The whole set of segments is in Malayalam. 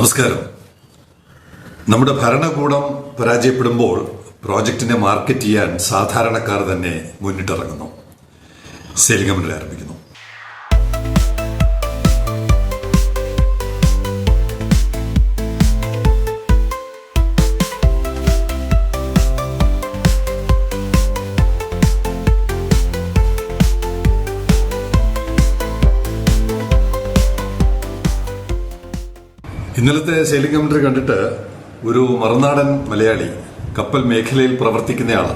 നമസ്കാരം. നമ്മുടെ ഭരണകൂടം പരാജയപ്പെടുമ്പോൾ പ്രോജക്റ്റിനെ മാർക്കറ്റ് ചെയ്യാൻ സാധാരണക്കാർ തന്നെ മുന്നിട്ടിറങ്ങുന്നു. സേലിംഗമനിൽ ആരംഭിക്കുന്നു. ഇന്നലത്തെ ശൈലി കമന്ററി കണ്ടിട്ട് ഒരു മറുനാടൻ മലയാളി കപ്പൽ മേഖലയിൽ പ്രവർത്തിക്കുന്നയാൾ.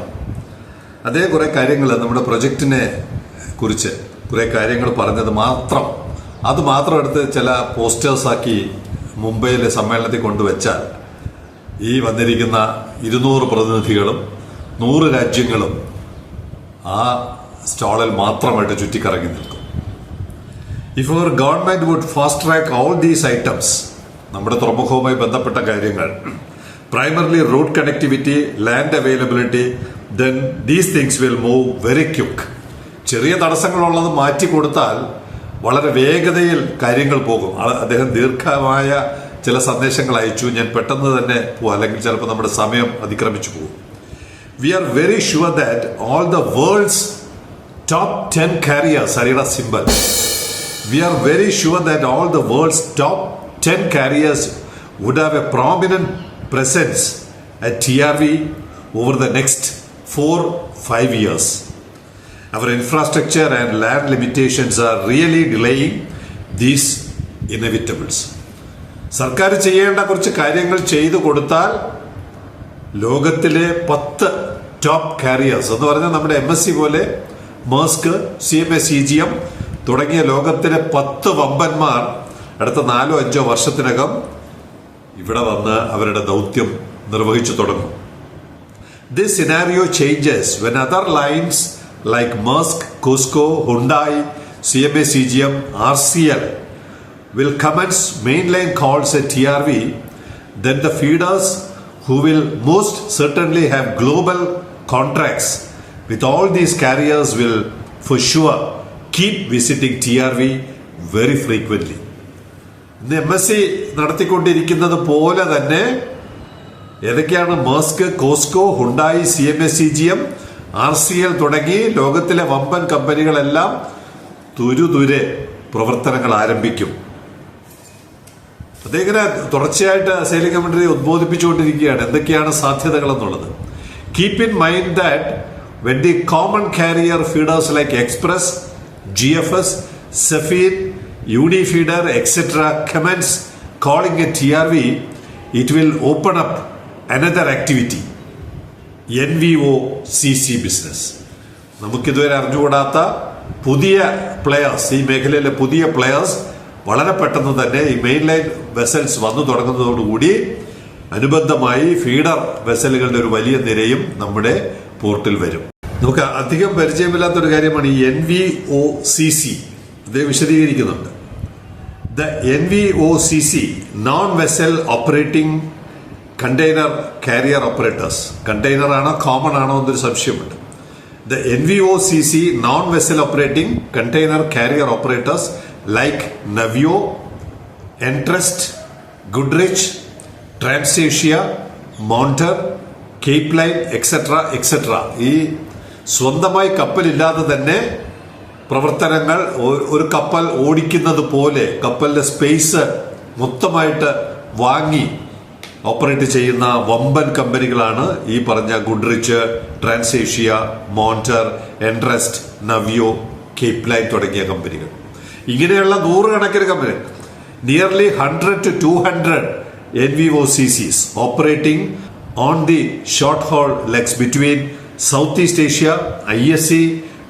അതേ കുറെ കാര്യങ്ങൾ നമ്മുടെ പ്രൊജക്റ്റിനെ കുറിച്ച് കുറെ കാര്യങ്ങൾ പറഞ്ഞത് മാത്രം. അത് മാത്രം എടുത്ത് ചില പോസ്റ്റേഴ്സ് ആക്കി മുംബൈയിലെ സമ്മേളനത്തിൽ കൊണ്ടുവച്ചാൽ ഈ വന്നിരിക്കുന്ന ഇരുന്നൂറ് പ്രതിനിധികളും നൂറ് രാജ്യങ്ങളും ആ സ്റ്റാളിൽ മാത്രമായിട്ട് ചുറ്റിക്കറങ്ങി നിൽക്കും. If our government would fast track all these items നമ്മുടെ തുറമുഖവുമായി ബന്ധപ്പെട്ട കാര്യങ്ങൾ. Primarily road connectivity land availability then these things will move very quick ചെറിയ തടസ്സങ്ങളുള്ളത് മാറ്റി കൊടുത്താൽ വളരെ വേഗതയിൽ കാര്യങ്ങൾ പോകും. അദ്ദേഹം ദീർഘമായ ചില സന്ദേശങ്ങൾ അയച്ചു. ഞാൻ പെട്ടെന്ന് തന്നെ പോകും അല്ലെങ്കിൽ ചിലപ്പോൾ നമ്മുടെ സമയം അതിക്രമിച്ചു പോകും. We are very sure that all the world's top ten carriers സരിയുടെ symbol we are very sure that all the world's top 10 carriers would have a prominent presence at TRV over the next four, five years. Our infrastructure and land limitations are really delaying these inevitables. സർക്കാർ ചെയ്യേണ്ട കുറച്ച് കാര്യങ്ങൾ ചെയ്തു കൊടുത്താൽ ലോകത്തിലെ പത്ത് ടോപ്പ് കാരിയേഴ്സ് എന്ന് പറഞ്ഞാൽ നമ്മുടെ എം എസ് സി പോലെ Maersk C M S C G M തുടങ്ങിയ അടുത്ത നാലോ അഞ്ചോ വർഷത്തിനകം ഇവിടെ വന്ന് അവരുടെ ദൗത്യം നിർവഹിച്ചു തുടങ്ങും this scenario changes when other lines like Maersk Cosco Hyundai C M A C G M R C L will commence mainline calls at TRV, then the feeders who will most certainly have global contracts with all these carriers will for sure keep visiting TRV very frequently. ഇന്ന് എം എസ് സി നടത്തിക്കൊണ്ടിരിക്കുന്നത് പോലെ തന്നെ ഏതൊക്കെയാണ്? Maersk Cosco Hyundai C M S C G M R C L തുടങ്ങി ലോകത്തിലെ വമ്പൻ കമ്പനികളെല്ലാം തുരുതുരെ പ്രവർത്തനങ്ങൾ ആരംഭിക്കും. അതേങ്ങനെ തുടർച്ചയായിട്ട് സേലിംഗ് കമന്ററി ഉദ്ബോധിപ്പിച്ചുകൊണ്ടിരിക്കുകയാണ്. എന്തൊക്കെയാണ് സാധ്യതകൾ എന്നുള്ളത് keep in mind that when the common carrier feeders like Express G F S Safeen Unifeeder etcetera commence calling A T R V it will open up another activity N V O C C business നമുക്കിതുവരെ അറിഞ്ഞുകൂടാത്ത പുതിയ പ്ലെയേഴ്സ് ഈ മേഖലയിലെ പുതിയ പ്ലെയേഴ്സ് വളരെ പെട്ടെന്ന് തന്നെ ഈ മെയിൻ ലൈൻ വെസൽസ് വന്നു തുടങ്ങുന്നതോടുകൂടി അനുബന്ധമായി ഫീഡർ വെസലുകളുടെ ഒരു വലിയ നിരയും നമ്മുടെ പോർട്ടിൽ വരും. നമുക്ക് അധികം പരിചയമില്ലാത്ത ഒരു കാര്യമാണ് ഈ N V O C C ഇത് വിശദീകരിക്കുന്നുണ്ട്. C non vessel operating container carrier operators container ആണോ കോമൺ ആണോ എന്നൊരു സംശയമുണ്ട്. The N V O C C non vessel operating container carrier operators like നവ്യോ Entrust Goodrich Transasia മോണ്ടർ Cape line etcetera etcetera ഈ സ്വന്തമായി കപ്പലില്ലാതെ തന്നെ പ്രവർത്തനങ്ങൾ ഒരു കപ്പൽ ഓടിക്കുന്നത് പോലെ കപ്പലിന്റെ സ്പേസ് മൊത്തമായിട്ട് വാങ്ങി ഓപ്പറേറ്റ് ചെയ്യുന്ന വമ്പൻ കമ്പനികളാണ് ഈ പറഞ്ഞ Goodrich Transasia Monter Entrust Navio Cape line തുടങ്ങിയ കമ്പനികൾ. ഇങ്ങനെയുള്ള നൂറുകണക്കിന് company nearly hundred to two hundred N V O C Cs operating on the short haul legs between South East Asia I S C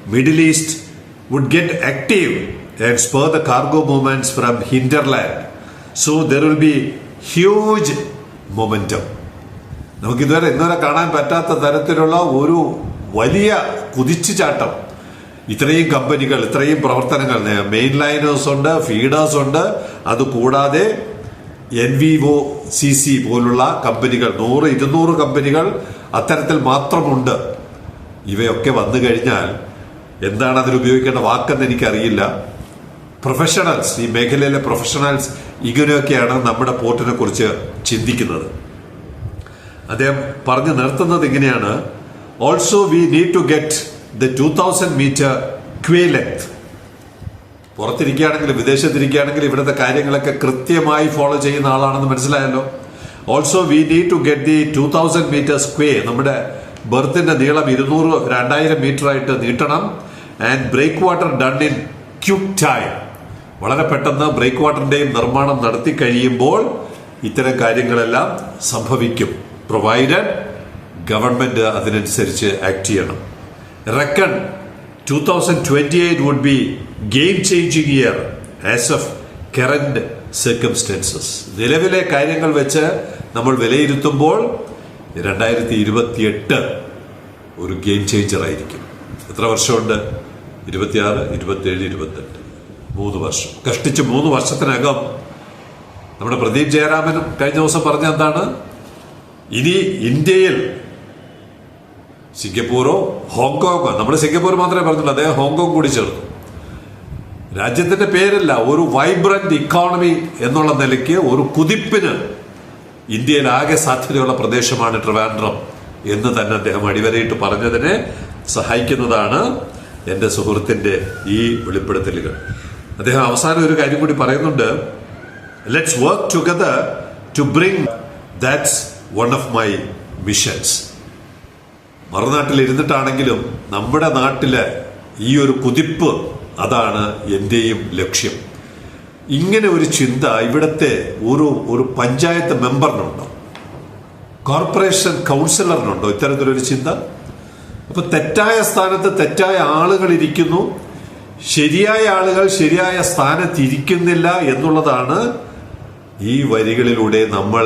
Middle East would get active and spur the cargo movements from hinterland. So there will be huge momentum. നമുക്ക് ഇതുവരെ ഇന്നുവരെ കാണാൻ പറ്റാത്ത തരത്തിലുള്ള ഒരു വലിയ കുതിച്ചുചാട്ടം ഇത്രയും കമ്പനികൾ ഇത്രയും പ്രവർത്തനങ്ങൾ മെയിൻ ലൈനേഴ്സ് ഉണ്ട് ഫീഡേഴ്സ് ഉണ്ട് അതുകൂടാതെ N V O C C പോലുള്ള കമ്പനികൾ നൂറ് ഇരുന്നൂറ് കമ്പനികൾ അത്തരത്തിൽ മാത്രമുണ്ട് ഇവയൊക്കെ വന്നു കഴിഞ്ഞാൽ എന്താണ് അതിൽ ഉപയോഗിക്കേണ്ട വാക്കെന്ന് എനിക്കറിയില്ല. പ്രൊഫഷണൽസ് ഈ മേഖലയിലെ പ്രൊഫഷണൽസ് ഇങ്ങനെയൊക്കെയാണ് നമ്മുടെ പോർട്ടിനെ കുറിച്ച് ചിന്തിക്കുന്നത്. അദ്ദേഹം പറഞ്ഞു നിർത്തുന്നത് ഇങ്ങനെയാണ്. Also we need to get the two thousand metre quay length പുറത്തിരിക്കുകയാണെങ്കിൽ വിദേശത്തിരിക്കുകയാണെങ്കിൽ ഇവിടുത്തെ കാര്യങ്ങളൊക്കെ കൃത്യമായി ഫോളോ ചെയ്യുന്ന ആളാണെന്ന് മനസ്സിലായല്ലോ. Also we need to get the two thousand metre quay നമ്മുടെ ബെർത്തിന്റെ നീളം ഇരുന്നൂറ് രണ്ടായിരം മീറ്റർ ആയിട്ട് നീട്ടണം. And breakwater done in quick time വളരെ പെട്ടെന്ന് ബ്രേക്ക് വാട്ടറിന്റെയും നിർമ്മാണം നടത്തി കഴിയുമ്പോൾ ഇത്തരം കാര്യങ്ങളെല്ലാം സംഭവിക്കും. പ്രൊവൈഡഡ് ഗവൺമെന്റ് അതിനനുസരിച്ച് ആക്ട് ചെയ്യണം. Reckon two thousand twenty eight would be game changing year as of current circumstances നിലവിലെ കാര്യങ്ങൾ വെച്ച് നമ്മൾ വിലയിരുത്തുമ്പോൾ രണ്ടായിരത്തി ഇരുപത്തിയെട്ട് ഒരു ഗെയിം ചേഞ്ചറായിരിക്കും എത്ര വർഷമുണ്ട്? ഇരുപത്തിയാറ് ഇരുപത്തിയേഴ് ഇരുപത്തെട്ട്. മൂന്ന് വർഷം. കഷ്ടിച്ച് മൂന്ന് വർഷത്തിനകം നമ്മുടെ പ്രദീപ് ജയരാമൻ കഴിഞ്ഞ ദിവസം പറഞ്ഞ എന്താണ്? ഇനി ഇന്ത്യയിൽ സിംഗപ്പൂരോ ഹോങ്കോങ്ങോ നമ്മൾ സിംഗപ്പൂർ മാത്രമേ പറഞ്ഞുള്ളൂ അദ്ദേഹം ഹോങ്കോങ് കൂടി ചേർത്തു. രാജ്യത്തിന്റെ പേരല്ല ഒരു വൈബ്രന്റ് ഇക്കോണമി എന്നുള്ള നിലയ്ക്ക് ഒരു കുതിപ്പിന് ഇന്ത്യയിൽ ആകെ സാധ്യതയുള്ള പ്രദേശമാണ് ട്രിവാൻഡ്രം എന്ന് തന്നെ അദ്ദേഹം അടിവരയിട്ട് പറഞ്ഞതിനെ സഹായിക്കുന്നതാണ് എന്റെ സുഹൃത്തിന്റെ ഈ വെളിപ്പെടുത്തലുകൾ. അദ്ദേഹം അവസാനം ഒരു കാര്യം കൂടി പറയുന്നുണ്ട്. Let's work together to bring that's one of my missions മറുനാട്ടിൽ ഇരുന്നിട്ടാണെങ്കിലും നമ്മുടെ നാട്ടിലെ ഈ ഒരു കുതിപ്പ് അതാണ് എന്റെയും ലക്ഷ്യം. ഇങ്ങനെ ഒരു ചിന്ത ഇവിടുത്തെ ഒരു ഒരു പഞ്ചായത്ത് മെമ്പറിനുണ്ടോ? കോർപ്പറേഷൻ കൗൺസിലറിനുണ്ടോ ഇത്തരത്തിലൊരു ചിന്ത? അപ്പൊ തെറ്റായ സ്ഥാനത്ത് തെറ്റായ ആളുകൾ ഇരിക്കുന്നു. ശരിയായ ആളുകൾ ശരിയായ സ്ഥാനത്തിരിക്കുന്നില്ല എന്നുള്ളതാണ് ഈ വരികളിലൂടെ നമ്മൾ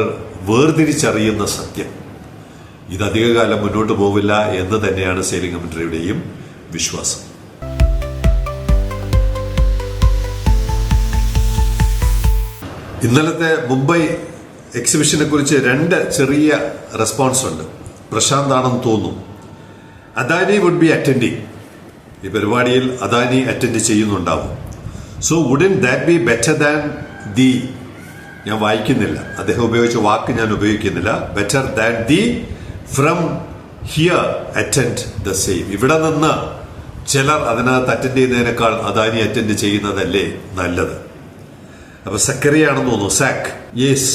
വേർതിരിച്ചറിയുന്ന സത്യം. ഇത് അധികകാലം മുന്നോട്ട് പോവില്ല എന്ന് തന്നെയാണ് സേവിംഗ് കമ്മിറ്റിയുടെയും വിശ്വാസം. ഇന്നലത്തെ മുംബൈ എക്സിബിഷനെ കുറിച്ച് രണ്ട് ചെറിയ റെസ്പോൺസ് ഉണ്ട് പ്രശാന്ത് ആണെന്ന് തോന്നുന്നു. അദാനി വുഡ് ബി അറ്റൻഡിങ് ഈ പരിപാടിയിൽ അദാനി അറ്റൻഡ് ചെയ്യുന്നുണ്ടാവും. So wouldn't that be better than the ഞാൻ വായിക്കുന്നില്ല. അദ്ദേഹം ഉപയോഗിച്ച വാക്ക് ഞാൻ ഉപയോഗിക്കുന്നില്ല. Better than the from here attend the same ഇവിടെ നിന്ന് ചിലർ അതിനകത്ത് അറ്റൻഡ് ചെയ്യുന്നതിനേക്കാൾ അദാനി അറ്റൻഡ് ചെയ്യുന്നതല്ലേ? നല്ലത്. അപ്പൊ സക്കറിയാണെന്ന് തോന്നുന്നു. Sac yes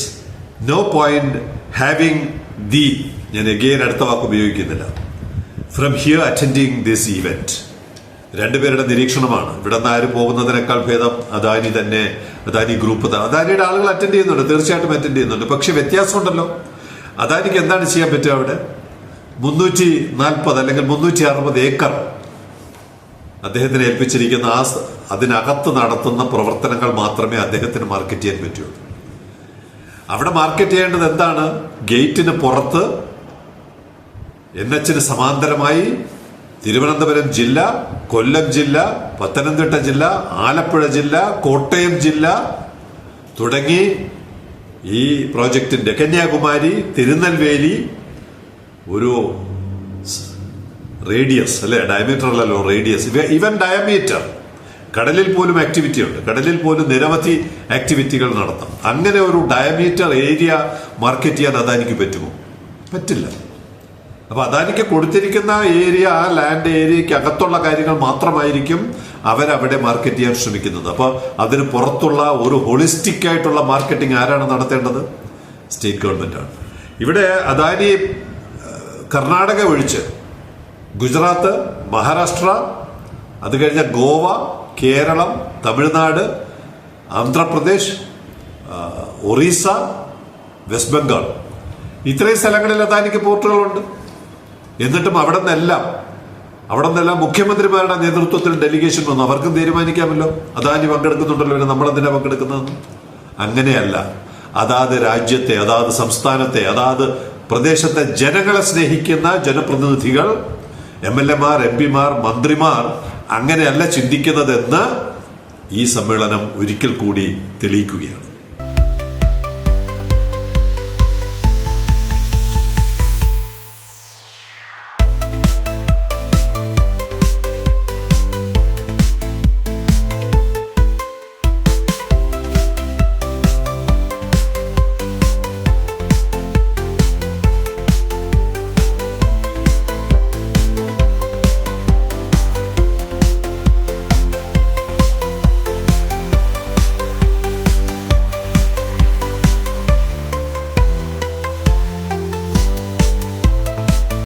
no point having the ഞാൻ എഗെയിൻ അടുത്ത വാക്ക് ഉപയോഗിക്കുന്നില്ല. From here attending this event രണ്ടുപേരുടെ നിരീക്ഷണമാണ്. ഇവിടെ നിന്ന് ആരും പോകുന്നതിനേക്കാൾ ഭേദം അദാനി തന്നെ അദാനി ഗ്രൂപ്പ് അദാനിയുടെ ആളുകൾ അറ്റൻഡ് ചെയ്യുന്നുണ്ട്. തീർച്ചയായിട്ടും അറ്റൻഡ് ചെയ്യുന്നുണ്ട്. പക്ഷെ വ്യത്യാസമുണ്ടല്ലോ. അദാനിക്ക് എന്താണ് ചെയ്യാൻ പറ്റുക അവിടെ? മുന്നൂറ്റി നാൽപ്പത് അല്ലെങ്കിൽ മുന്നൂറ്റി അറുപത് ഏക്കർ അദ്ദേഹത്തിന് ഏൽപ്പിച്ചിരിക്കുന്ന ആ അതിനകത്ത് നടത്തുന്ന പ്രവർത്തനങ്ങൾ മാത്രമേ അദ്ദേഹത്തിന് മാർക്കറ്റ് ചെയ്യാൻ പറ്റുള്ളൂ. അവിടെ മാർക്കറ്റ് ചെയ്യേണ്ടത് എന്താണ്? ഗേറ്റിന് പുറത്ത് എൻ എച്ചിന് സമാന്തരമായി തിരുവനന്തപുരം ജില്ല കൊല്ലം ജില്ല പത്തനംതിട്ട ജില്ല ആലപ്പുഴ ജില്ല കോട്ടയം ജില്ല തുടങ്ങി ഈ പ്രോജക്റ്റിന്റെ കന്യാകുമാരി തിരുനെൽവേലി ഒരു റേഡിയസ് അല്ലെ? ഡയമീറ്റർ അല്ലല്ലോ റേഡിയസ്. ഇവൻ ഡയമീറ്റർ. കടലിൽ പോലും ആക്ടിവിറ്റി ഉണ്ട്. കടലിൽ പോലും നിരവധി ആക്ടിവിറ്റികൾ നടത്താം. അങ്ങനെ ഒരു ഡയമീറ്റർ ഏരിയ മാർക്കറ്റ് ചെയ്യാൻ അതാനിക്ക് പറ്റുമോ? പറ്റില്ല. അപ്പൊ അദാനിക്ക് കൊടുത്തിരിക്കുന്ന ഏരിയ ആ ലാൻഡ് ഏരിയക്ക് അകത്തുള്ള കാര്യങ്ങൾ മാത്രമായിരിക്കും അവരവിടെ മാർക്കറ്റ് ചെയ്യാൻ ശ്രമിക്കുന്നത്. അപ്പോൾ അതിന് പുറത്തുള്ള ഒരു ഹോളിസ്റ്റിക് ആയിട്ടുള്ള മാർക്കറ്റിംഗ് ആരാണ് നടത്തേണ്ടത്? സ്റ്റേറ്റ് ഗവൺമെന്റ് ആണ്. ഇവിടെ അദാനി കർണാടക ഒഴിച്ച് ഗുജറാത്ത് മഹാരാഷ്ട്ര അത് കഴിഞ്ഞ ഗോവ കേരളം തമിഴ്നാട് ആന്ധ്രാപ്രദേശ് ഒറീസ വെസ്റ്റ് ബംഗാൾ. ഇത്രയും സ്ഥലങ്ങളിൽ അദാനിക്ക് പോർട്ടുകളുണ്ട്. എന്നിട്ടും അവിടെ നിന്നെല്ലാം അവിടെ നിന്നെല്ലാം മുഖ്യമന്ത്രിമാരുടെ നേതൃത്വത്തിൽ ഡെലിഗേഷൻ വന്നു. അവർക്കും തീരുമാനിക്കാമല്ലോ. അദാനി പങ്കെടുക്കുന്നുണ്ടല്ലോ. നമ്മളെന്തിനാ പങ്കെടുക്കുന്നത്? അങ്ങനെയല്ല. അതാത് രാജ്യത്തെ അതാത് സംസ്ഥാനത്തെ അതാത് പ്രദേശത്തെ ജനങ്ങളെ സ്നേഹിക്കുന്ന ജനപ്രതിനിധികൾ എം എൽ എമാർ എം പിമാർ മന്ത്രിമാർ അങ്ങനെയല്ല ചിന്തിക്കുന്നതെന്ന് ഈ സമ്മേളനം ഒരിക്കൽ കൂടി തെളിയിക്കുകയാണ്.